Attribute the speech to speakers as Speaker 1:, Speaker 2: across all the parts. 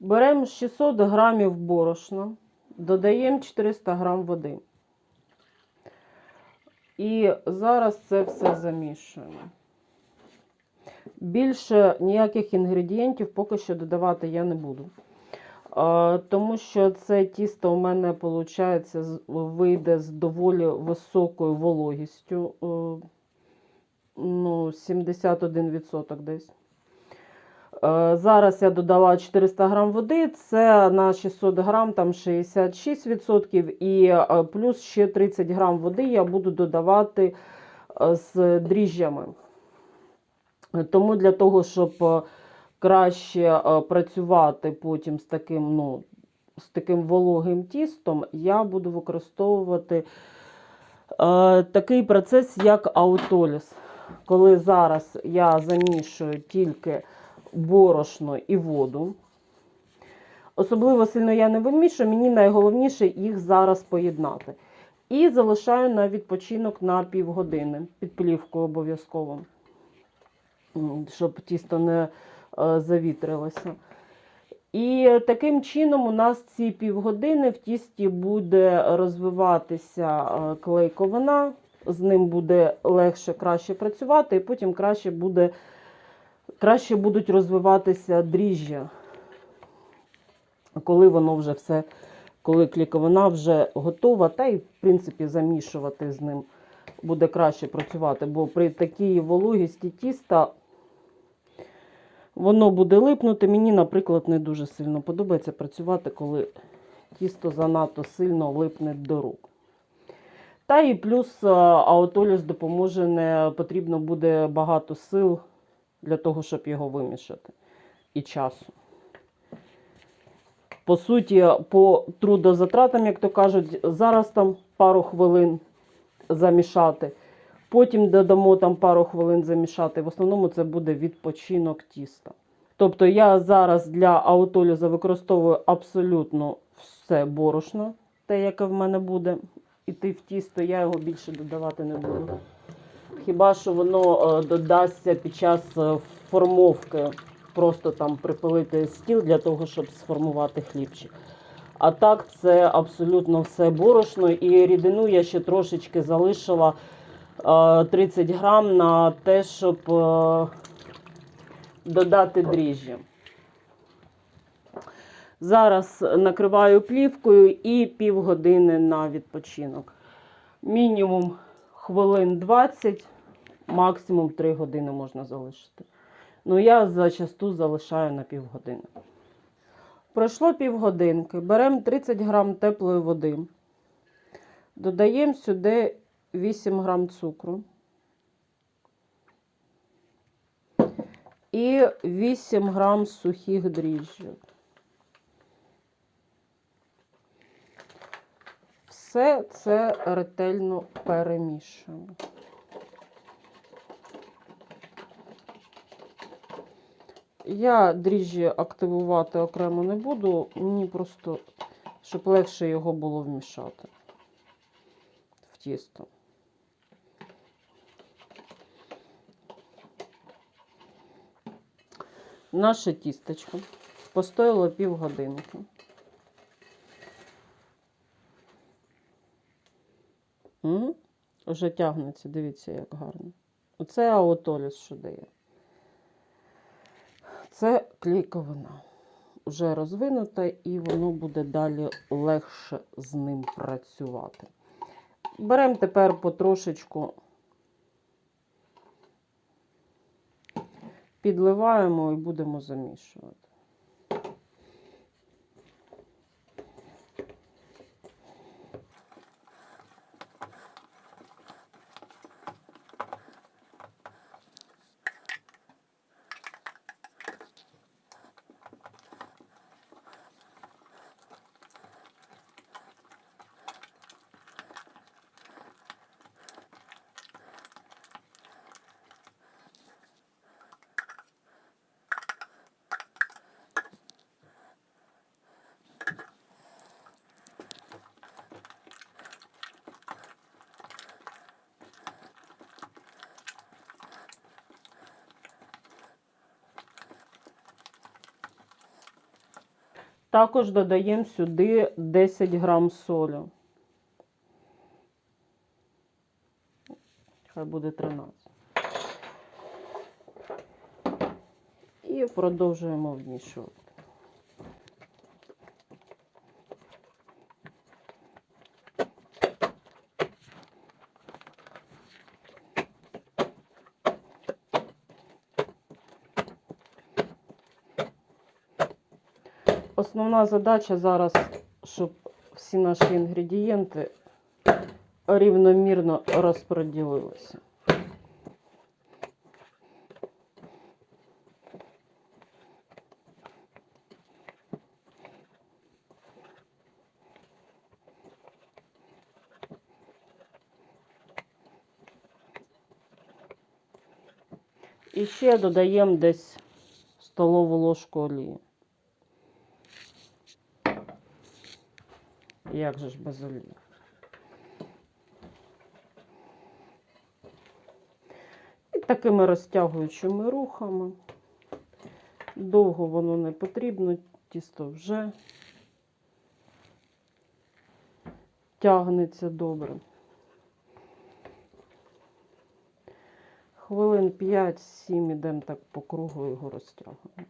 Speaker 1: Беремо 600 грамів борошна, додаємо 400 грам води. І зараз це все замішуємо. Більше ніяких інгредієнтів поки що додавати я не буду. Тому що це тісто у мене виходить, вийде з доволі високою вологістю. е, Ну, 71% десь. Е, Зараз я додала 400 грам води, це на 600 грам там 66%, і е, плюс ще 30 грам води я буду додавати е, з дріжджами. Тому для того, щоб краще працювати потім з таким, ну, з таким вологим тістом, я буду використовувати е, такий процес, як аутоліз. Коли зараз я замішую тільки борошно і воду. Особливо сильно я не вимішую, мені найголовніше їх зараз поєднати. І залишаю на відпочинок на півгодини під плівкою обов'язково, щоб тісто не е, завітрилося. І таким чином у нас ці півгодини в тісті буде розвиватися е, клейковина, з ним буде легше, краще працювати, і потім краще, буде, краще будуть розвиватися дріжджя, коли воно вже все, коли клейковина вже готова, та й в принципі замішувати з ним буде краще працювати, бо при такій вологісті тіста воно буде липнути. Мені, наприклад, не дуже сильно подобається працювати, коли тісто занадто сильно липне до рук. Та і плюс аутоліс допоможе, не потрібно буде багато сил для того, щоб його вимішати. І часу. По суті, по трудозатратам, як то кажуть, зараз там пару хвилин замішати. Потім додамо там пару хвилин замішати. В основному це буде відпочинок тіста. Тобто я зараз для аутолізу використовую абсолютно все борошно, те, яке в мене буде іти в тісто, я його більше додавати не буду. Хіба що воно е, додасться під час е, формовки, просто там припилити стіл для того, щоб сформувати хлібчик. А так, це абсолютно все борошно. І рідину я ще трошечки залишила е, 30 грам на те, щоб е, додати дріжджі. Зараз накриваю плівкою і півгодини на відпочинок. Мінімум хвилин 20, максимум 3 години можна залишити. Ну, я зачасту залишаю на півгодини. Пройшло півгодинки. Беремо 30 грам теплої води. Додаємо сюди 8 грам цукру. І 8 грам сухих дріжджів. Все це ретельно перемішуємо. Я дріжджі активувати окремо не буду, мені просто, щоб легше його було вмішати в тісто. Наше тістечко постояло півгодинки. М? Вже тягнеться, дивіться, як гарно. Оце аутоліс, що дає. Це клейковина. Вже розвинута, і воно буде далі легше з ним працювати. Беремо тепер потрошечку, підливаємо і будемо замішувати. Також додаємо сюди 10 грам солі. Хай буде 13. І продовжуємо вмішувати. Основна задача зараз, щоб всі наші інгредієнти рівномірно розподілилися. І ще додаємо десь столову ложку олії. Як же ж без олії? І такими розтягуючими рухами. Довго воно не потрібно, тісто вже тягнеться добре. Хвилин 5-7 ідемо так по кругу його розтягуємо.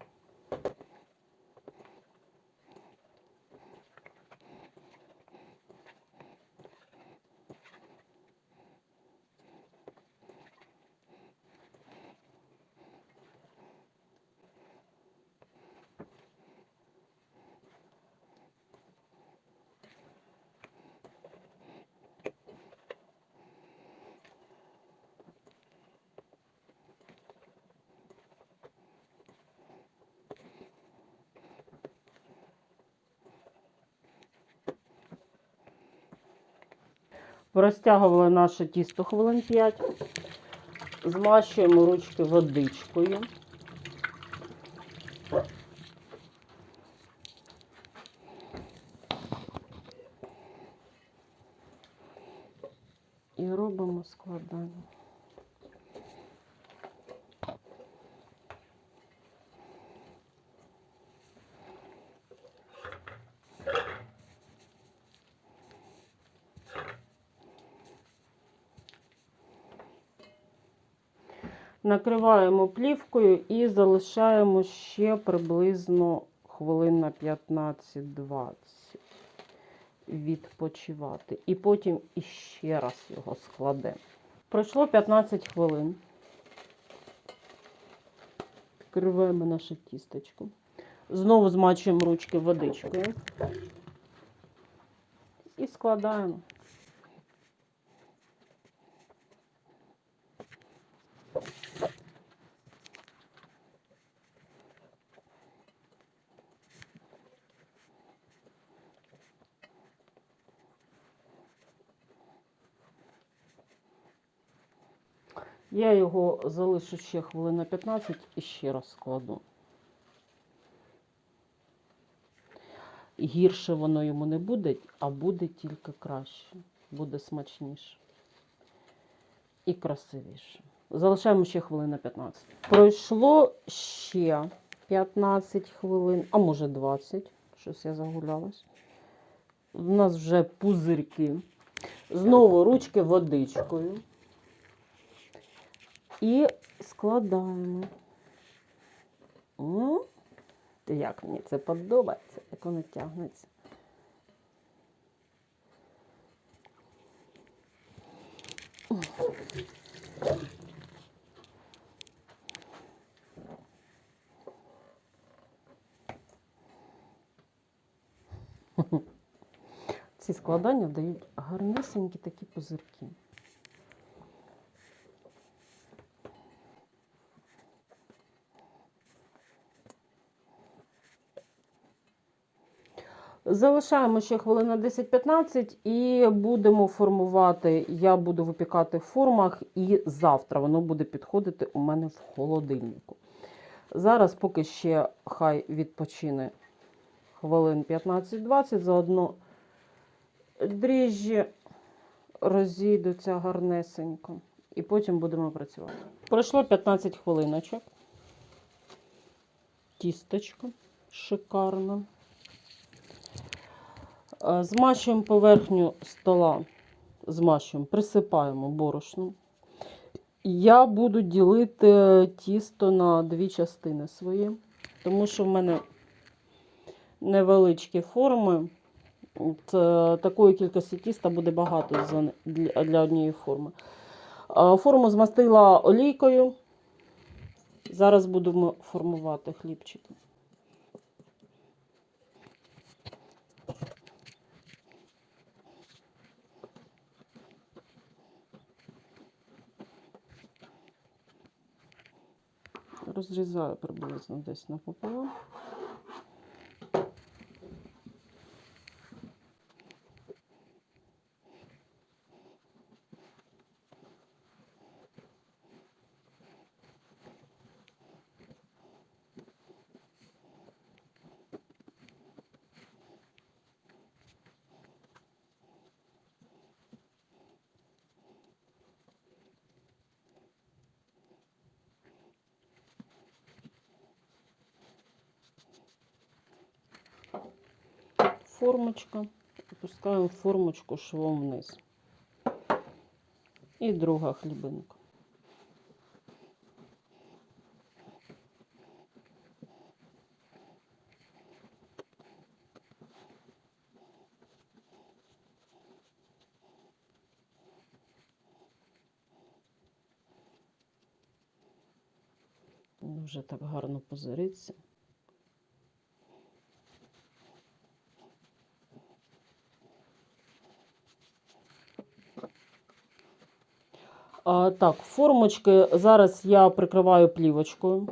Speaker 1: Розтягували наше тісто хвилин 5. Змащуємо ручки водичкою. І робимо складання. Накриваємо плівкою і залишаємо ще приблизно хвилин на 15-20 відпочивати. І потім іще раз його складемо. Пройшло 15 хвилин. Відкриваємо наше тістечко. Знову змачуємо ручки водичкою. І складаємо. Я його залишу ще хвилин на 15 і ще раз складу. Гірше воно йому не буде, а буде тільки краще. Буде смачніше і красивіше. Залишаємо ще хвилин на 15. Пройшло ще 15 хвилин, а може 20. Щось я загулялась. У нас вже пузирки. Знову ручки водичкою. І складаємо. М? Як мені це подобається, як воно тягнеться. Ці складання дають гарнесенькі такі пузирки. Залишаємо ще хвилин на 10-15 і будемо формувати. Я буду випікати в формах, і завтра воно буде підходити у мене в холодильнику. Зараз, поки ще хай відпочине хвилин 15-20, заодно дріжджі розійдуться гарнесенько. І потім будемо працювати. Пройшло 15 хвилиночок. Тісточко шикарно. Е, Змащуємо поверхню стола, змащуємо, присипаємо борошном. Я буду ділити тісто на дві частини свої, тому що в мене невеличкі форми. От, е, такої кількості тіста буде багато для однієї форми. Е, Форму змастила олійкою. Зараз будемо формувати хлібчики. Розрізаю приблизно десь напополам. Формочка, опускаємо формочку швом вниз. І друга хлібинка. Вже так гарно позириться. А, так, формочки зараз я прикриваю плівочкою.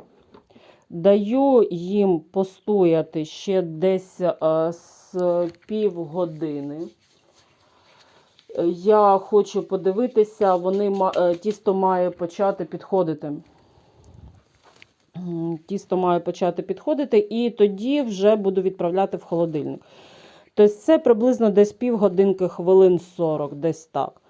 Speaker 1: Даю їм постояти ще десь а, з півгодини. Е, Я хочу подивитися, вони, е, тісто має почати підходити. Тісто має почати підходити, і тоді вже буду відправляти в холодильник. Тобто це приблизно десь півгодинки, хвилин 40, десь так.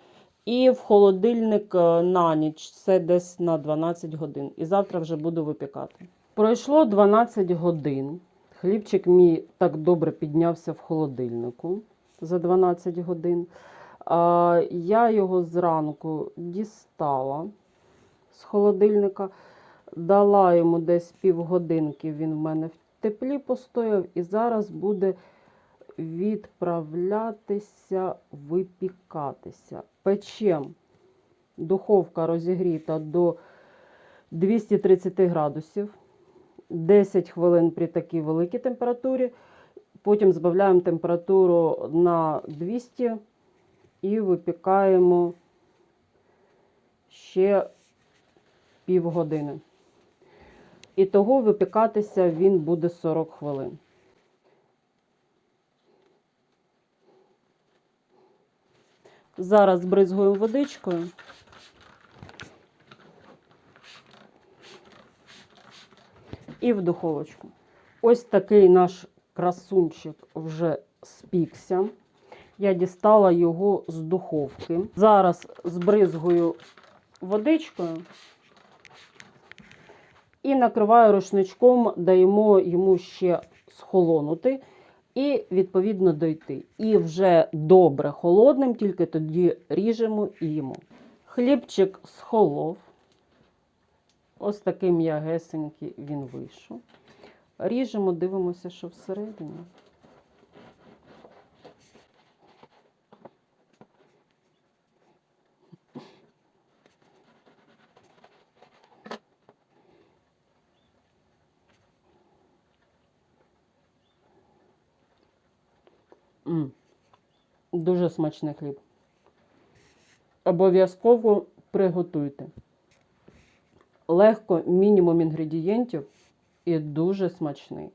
Speaker 1: І в холодильник е, на ніч, це десь на 12 годин. І завтра вже буду випікати. Пройшло 12 годин. Хлібчик мій так добре піднявся в холодильнику за 12 годин. Я його зранку дістала з холодильника, дала йому десь півгодинки, він в мене в теплі постояв, і зараз буде відправлятися, випікатися. Печем. Духовка розігріта до 230 градусів. 10 хвилин при такій великій температурі. Потім збавляємо температуру на 200 і випікаємо ще півгодини. І того випікатися він буде 40 хвилин. Зараз бризгуємо водичкою. І в духовочку. Ось такий наш красунчик вже спікся. Я дістала його з духовки. Зараз збризгую водичкою і накриваю рушничком, даємо йому ще схолонути і відповідно дойти. І вже добре холодним, тільки тоді ріжемо і їмо. Хлібчик схолов. Ось такий м'ягесенький він вийшов. Ріжемо, дивимося, що всередині. М. Дуже смачний хліб. Обов'язково приготуйте. Легко, мінімум інгредієнтів і дуже смачний.